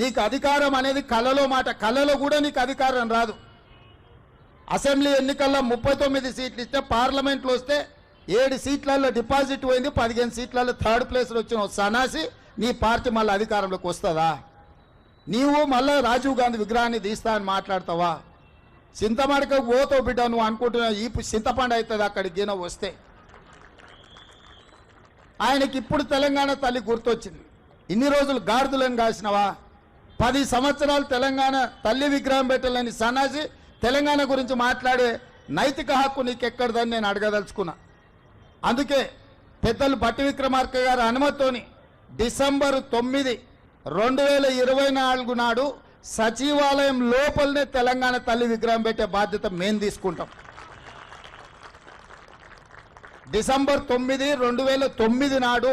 నీకు అధికారం అనేది కళలో మాట. కళలో కూడా నీకు అధికారం రాదు. అసెంబ్లీ ఎన్నికల్లో ముప్పై తొమ్మిది సీట్లు ఇస్తే పార్లమెంట్లో వస్తే ఏడు సీట్లలో డిపాజిట్ పోయింది పదిహేను సీట్లలో థర్డ్ ప్లేస్లో వచ్చిన సనాసి నీ పార్టీ మళ్ళీ అధికారంలోకి వస్తుందా? నీవు మళ్ళీ రాజీవ్ గాంధీ విగ్రహాన్ని తీస్తా అని మాట్లాడతావా? చింతమడక ఓతో బిడ్డ నువ్వు అనుకుంటున్నా ఈ చింతపండు అవుతుంది అక్కడికి గిన వస్తే. ఆయనకి ఇప్పుడు తెలంగాణ తల్లి గుర్తొచ్చింది. ఇన్ని రోజులు గాడిదలను కాసినవా? పది సంవత్సరాలు తెలంగాణ తల్లి విగ్రహం పెట్టాలని సన్నాసి తెలంగాణ గురించి మాట్లాడే నైతిక హక్కు నీకెక్కడదని నేను అడగదలుచుకున్నా. అందుకే పెద్దలు పట్టి విక్రమార్క గారి అనుమతితోని డిసెంబర్ తొమ్మిది రెండు వేల ఇరవై నాలుగు నాడు సచివాలయం లోపలనే తెలంగాణ తల్లి విగ్రహం పెట్టే బాధ్యత మేము తీసుకుంటాం. డిసెంబర్ తొమ్మిది రెండు వేల తొమ్మిది నాడు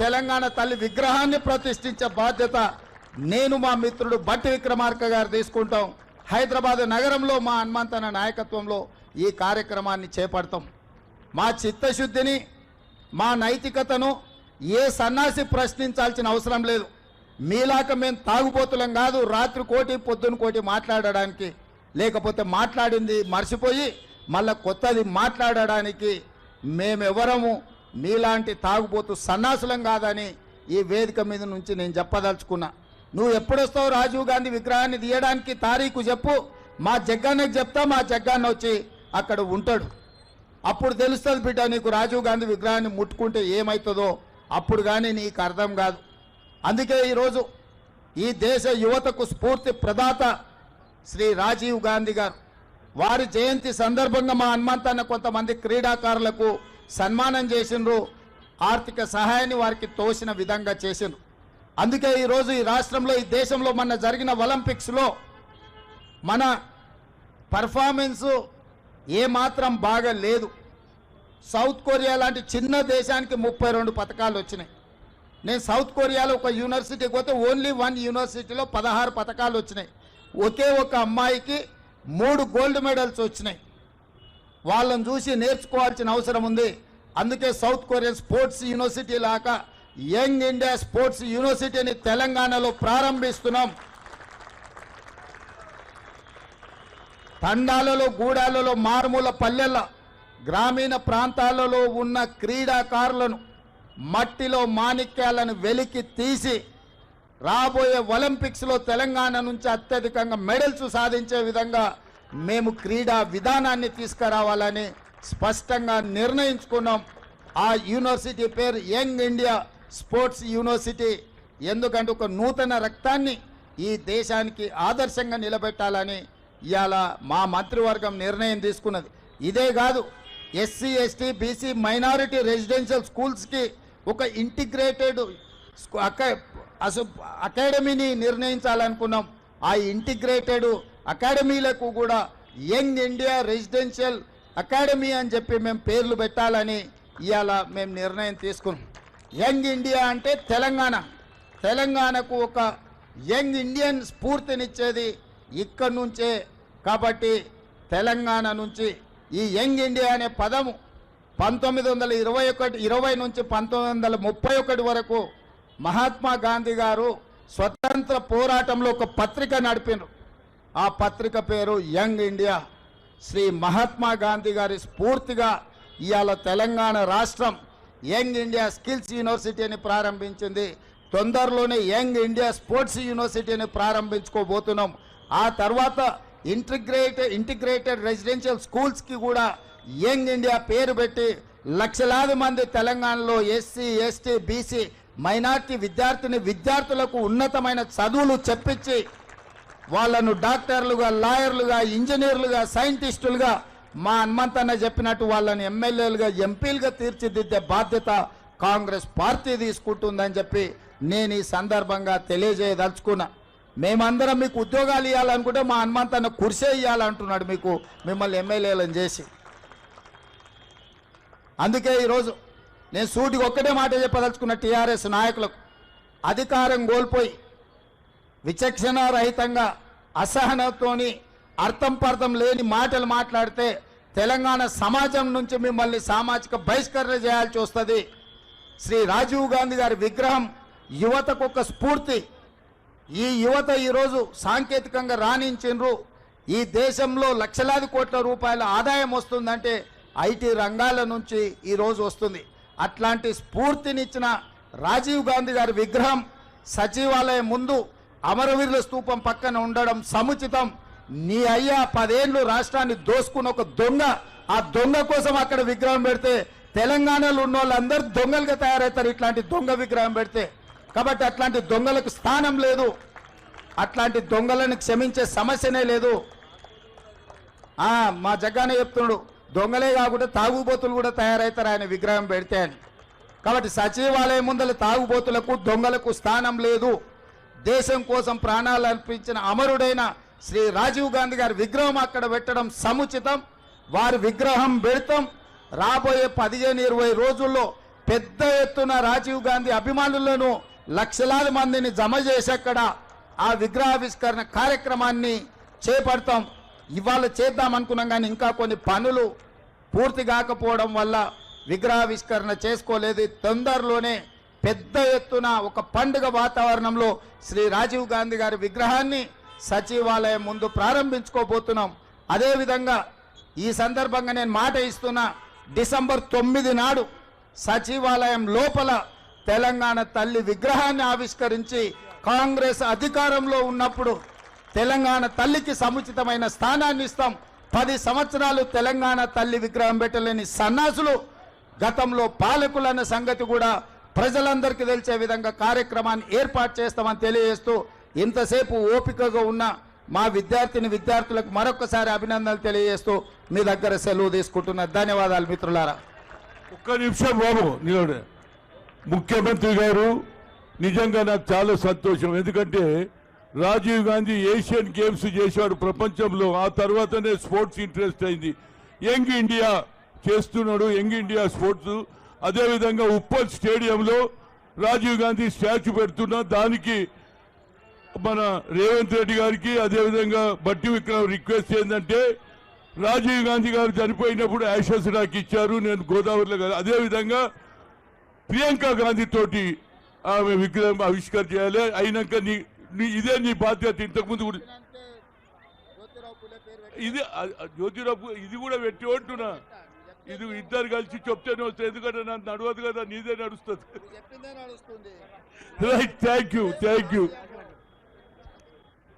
తెలంగాణ తల్లి విగ్రహాన్ని ప్రతిష్ఠించే బాధ్యత నేను మా మిత్రుడు బట్టి విక్రమార్క గారు తీసుకుంటాం. హైదరాబాద్ నగరంలో మా హనుమంతన నాయకత్వంలో ఈ కార్యక్రమాన్ని చేపడతాం. మా చిత్తశుద్ధిని మా నైతికతను ఏ సన్నాసి ప్రశ్నించాల్సిన అవసరం లేదు. మీలాక మేము తాగుబోతులం కాదు రాత్రి కోటి పొద్దున కోటి మాట్లాడడానికి. లేకపోతే మాట్లాడింది మర్చిపోయి మళ్ళా కొత్తది మాట్లాడడానికి మేమెవరము? నీలాంటి తాగుబోతు సన్నాసులం కాదని ఈ వేదిక మీద నుంచి నేను చెప్పదలుచుకున్నా. నువ్వు ఎప్పుడొస్తావు రాజీవ్ గాంధీ విగ్రహాన్ని తీయడానికి తారీఖు చెప్పు. మా జగ్గాన్నకి చెప్తా మా జగ్గాన్న వచ్చి అక్కడ ఉంటాడు. అప్పుడు తెలుస్తుంది బిడ్డ నీకు రాజీవ్ గాంధీ విగ్రహాన్ని ముట్టుకుంటే ఏమవుతుందో అప్పుడు కానీ నీకు అర్థం కాదు. అందుకే ఈరోజు ఈ దేశ యువతకు స్ఫూర్తి ప్రదాత శ్రీ రాజీవ్ గాంధీ గారు. వారి జయంతి సందర్భంగా మా హనుమంతన్న కొంతమంది క్రీడాకారులకు సన్మానం చేసిండ్రు. ఆర్థిక సహాయాన్ని వారికి తోసిన విధంగా చేసిండ్రు. అందుకే ఈరోజు ఈ రాష్ట్రంలో ఈ దేశంలో మన జరిగిన ఒలింపిక్స్లో మన పర్ఫార్మెన్సు ఏమాత్రం బాగా లేదు సౌత్ కొరియా లాంటి చిన్న దేశానికి ముప్పై రెండు పథకాలు వచ్చినాయి. నేను సౌత్ కొరియాలో ఒక యూనివర్సిటీకి పోతే ఓన్లీ వన్ యూనివర్సిటీలో పదహారు పథకాలు వచ్చినాయి. ఒకే ఒక అమ్మాయికి మూడు గోల్డ్ మెడల్స్ వచ్చినాయి. వాళ్ళని చూసి నేర్చుకోవాల్సిన అవసరం ఉంది. అందుకే సౌత్ కొరియన్ స్పోర్ట్స్ యూనివర్సిటీ లాగా యంగ్ ఇండియా స్పోర్ట్స్ యూనివర్సిటీని తెలంగాణలో ప్రారంభిస్తున్నాం. తండాలలో గూడాలలో మారుమూల పల్లెల గ్రామీణ ప్రాంతాలలో ఉన్న క్రీడాకారులను మట్టిలో మాణిక్యాలను వెలికి తీసి రాబోయే ఒలింపిక్స్లో తెలంగాణ నుంచి అత్యధికంగా మెడల్స్ సాధించే విధంగా మేము క్రీడా విధానాన్ని తీసుకురావాలని స్పష్టంగా నిర్ణయించుకున్నాం. ఆ యూనివర్సిటీ పేరు యంగ్ ఇండియా స్పోర్ట్స్ యూనివర్సిటీ. ఎందుకంటే ఒక నూతన రక్తాన్ని ఈ దేశానికి ఆదర్శంగా నిలబెట్టాలని ఇవాళ మా మంత్రివర్గం నిర్ణయం తీసుకున్నది. ఇదే కాదు SC ST BC minority residential స్కూల్స్కి ఒక ఇంటిగ్రేటెడ్ స్కూ- అసలు అకాడమీని నిర్ణయించాలనుకున్నాం. ఆ ఇంటిగ్రేటెడ్ అకాడమీలకు కూడా యంగ్ ఇండియా రెసిడెన్షియల్ అకాడమీ అని చెప్పి మేము పేర్లు పెట్టాలని ఇవాళ మేము నిర్ణయం తీసుకున్నాం. యంగ్ ఇండియా అంటే తెలంగాణ. తెలంగాణకు ఒక యంగ్ ఇండియన్ స్ఫూర్తినిచ్చేది ఇక్కడి నుంచే కాబట్టి తెలంగాణ నుంచి ఈ యంగ్ ఇండియా అనే పదము పంతొమ్మిది వందల ఇరవై ఒకటి ఇరవై నుంచి పంతొమ్మిది వందల ముప్పై ఒకటి వరకు మహాత్మా గాంధీ గారు స్వతంత్ర పోరాటంలో ఒక పత్రిక నడిపినారు. ఆ పత్రిక పేరు యంగ్ ఇండియా. శ్రీ మహాత్మా గాంధీ గారి స్ఫూర్తిగా ఇవాళ తెలంగాణ రాష్ట్రం యంగ్ ఇండియా స్కిల్స్ యూనివర్సిటీని ప్రారంభించింది. తొందరలోనే యంగ్ ఇండియా స్పోర్ట్స్ యూనివర్సిటీని ప్రారంభించుకోబోతున్నాం. ఆ తర్వాత ఇంటిగ్రేటెడ్ ఇంటిగ్రేటెడ్ రెసిడెన్షియల్ స్కూల్స్కి కూడా యంగ్ ఇండియా పేరు పెట్టి లక్షలాది మంది తెలంగాణలో ఎస్సీ ఎస్టీ బీసీ మైనార్టీ విద్యార్థిని విద్యార్థులకు ఉన్నతమైన చదువులు చెప్పించి వాళ్ళను డాక్టర్లుగా లాయర్లుగా ఇంజనీర్లుగా సైంటిస్టులుగా మా హనుమంతన్న చెప్పినట్టు వాళ్ళని ఎమ్మెల్యేలుగా ఎంపీలుగా తీర్చిదిద్దే బాధ్యత కాంగ్రెస్ పార్టీ తీసుకుంటుందని చెప్పి నేను ఈ సందర్భంగా తెలియజేయదలుచుకున్నా. మేమందరం మీకు ఉద్యోగాలు ఇవ్వాలనుకుంటే మా హనుమంతన్న కుర్సే ఇవ్వాలంటున్నాడు మీకు మిమ్మల్ని ఎమ్మెల్యేలను చేసి. అందుకే ఈరోజు నేను సూటికి ఒక్కటే మాట చెప్పదలుచుకున్న టీఆర్ఎస్ నాయకులకు అధికారం కోల్పోయి విచక్షణారహితంగా అసహనతోని అసహనంతోని అర్థం పర్థం లేని మాటలు మాట్లాడితే తెలంగాణ సమాజం నుంచి మిమ్మల్ని సామాజిక బహిష్కరణ చేయాల్సి వస్తుంది. శ్రీ రాజీవ్ గాంధీ గారి విగ్రహం యువతకు ఒక స్ఫూర్తి. ఈ యువత ఈరోజు సాంకేతికంగా రాణించిండ్రు. ఈ దేశంలో లక్షలాది కోట్ల రూపాయల ఆదాయం వస్తుందంటే ఐటీ రంగాల నుంచి ఈరోజు వస్తుంది. అట్లాంటి స్ఫూర్తినిచ్చిన రాజీవ్ గాంధీ గారి విగ్రహం సచివాలయం ముందు అమరవీరుల స్తూపం పక్కన ఉండడం సముచితం. నీ అయ్యా పదేళ్ళు రాష్ట్రాన్ని దోసుకున్న ఒక దొంగ. ఆ దొంగ కోసం అక్కడ విగ్రహం పెడితే తెలంగాణలో ఉన్న వాళ్ళందరూ దొంగలుగా తయారవుతారు ఇట్లాంటి దొంగ విగ్రహం పెడితే. కాబట్టి అట్లాంటి దొంగలకు స్థానం లేదు. అట్లాంటి దొంగలను క్షమించే సమస్యనే లేదు. ఆ మా జగ్గానే చెప్తున్నాడు దొంగలే కాకుండా తాగుబోతులు కూడా తయారవుతారు ఆయన విగ్రహం పెడితే అని. కాబట్టి సచివాలయం ముందల తాగుబోతులకు దొంగలకు స్థానం లేదు. దేశం కోసం ప్రాణాలు అర్పించిన అమరుడైన శ్రీ రాజీవ్ గాంధీ గారి విగ్రహం అక్కడ పెట్టడం సముచితం. వారి విగ్రహం పెడతాం. రాబోయే పదిహేను ఇరవై రోజుల్లో పెద్ద ఎత్తున రాజీవ్ గాంధీ అభిమానులను లక్షలాది మందిని జమ చేసి అక్కడ ఆ విగ్రహావిష్కరణ కార్యక్రమాన్ని చేపడతాం. ఇవాళ చేద్దాం అనుకున్నాం కానీ ఇంకా కొన్ని పనులు పూర్తి కాకపోవడం వల్ల విగ్రహావిష్కరణ చేసుకోలేదు. తొందరలోనే పెద్ద ఎత్తున ఒక పండుగ వాతావరణంలో శ్రీ రాజీవ్ గాంధీ గారి విగ్రహాన్ని సచివాలయం ముందు ప్రారంభించుకోబోతున్నాం. అదేవిధంగా ఈ సందర్భంగా నేను మాట ఇస్తున్నా డిసెంబర్ తొమ్మిది నాడు సచివాలయం లోపల తెలంగాణ తల్లి విగ్రహాన్ని ఆవిష్కరించి కాంగ్రెస్ అధికారంలో ఉన్నప్పుడు తెలంగాణ తల్లికి సముచితమైన స్థానాన్ని ఇస్తాం. పది సంవత్సరాలు తెలంగాణ తల్లి విగ్రహం పెట్టలేని సన్నాసులు గతంలో పాలకులన్న సంగతి కూడా ప్రజలందరికీ తెలిసే విధంగా కార్యక్రమాన్ని ఏర్పాటు చేస్తామని తెలియజేస్తూ ఇంతసేపు ఓపికగా ఉన్న మా విద్యార్థిని విద్యార్థులకు మరొకసారి అభినందనలు తెలియజేస్తూ మీ దగ్గర సెలవు తీసుకుంటున్న ధన్యవాదాలు మిత్రులారా. ఒక్క నిమిషం బాబు నిలబడే. ముఖ్యమంత్రి గారు నిజంగా నాకు చాలా సంతోషం. ఎందుకంటే రాజీవ్ గాంధీ ఏషియన్ గేమ్స్ చేశాడు ప్రపంచంలో. ఆ తర్వాతనే స్పోర్ట్స్ ఇంట్రెస్ట్ అయింది. యంగ్ ఇండియా చేస్తున్నాడు. యంగ్ ఇండియా స్పోర్ట్స్ అదేవిధంగా ఉప్పల్ స్టేడియంలో రాజీవ్ గాంధీ స్టాచ్యూ పెడుతున్నా దానికి మన రేవంత్ రెడ్డి గారికి అదేవిధంగా బట్టి విక్రమ్ రిక్వెస్ట్ ఏంటంటే రాజీవ్ గాంధీ గారు చనిపోయినప్పుడు యాషస్ నాకు ఇచ్చారు నేను గోదావరిలో కాదు. అదేవిధంగా ప్రియాంక గాంధీ తోటి ఆమె విగ్రహం ఆవిష్కరణ చేయాలి. అయినాక నీ నీ- ఇదే నీ బాధ్యత. ఇంతకుముందు కూడా ఇది జ్యోతిరావు ఇది కూడా పెట్టి ఉంటున్నా ఇది ఇద్దరు కలిసి చెప్తేనే వస్తుంది ఎందుకంటే నన్ను నడవదు కదా నీదే నడుస్తుంది. Right thank you thank you